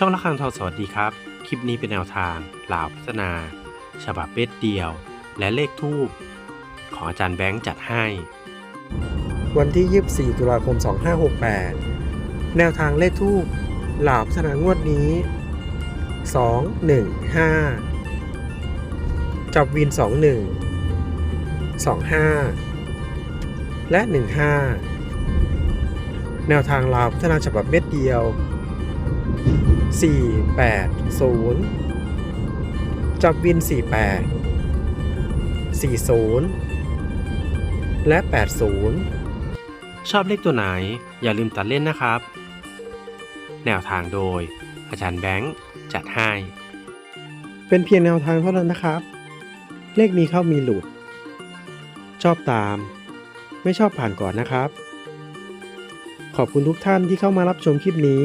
ช่องละคังทองสวัสดีครับ คลิปนี้เป็นแนวทางลาวพัฒนา ฉบับเบ็ดเดียว และเลขทูบของอาจารย์แบงค์จัดให้ วันที่ 24 ตุลาคม 2568 แนวทางเลขทูปหลาบสนางวดนี้ 2 1 5 จับวิน 2 1 2 5 และ 1 5 แนวทางลาวพัฒนาฉบับเม็ดเดียว 4 8 0 จับวิน 48 40 และ 80 ชอบเลขตัวไหนอย่าลืมตัดเล่นนะครับ แนวทางโดย อาจารย์แบงค์จัดให้ เป็นเพียงแนวทางเท่านั้นนะครับ เลขมีเข้ามีหลุด ชอบตาม ไม่ชอบผ่านก่อนนะครับ ขอบคุณทุกท่านที่เข้ามารับชมคลิปนี้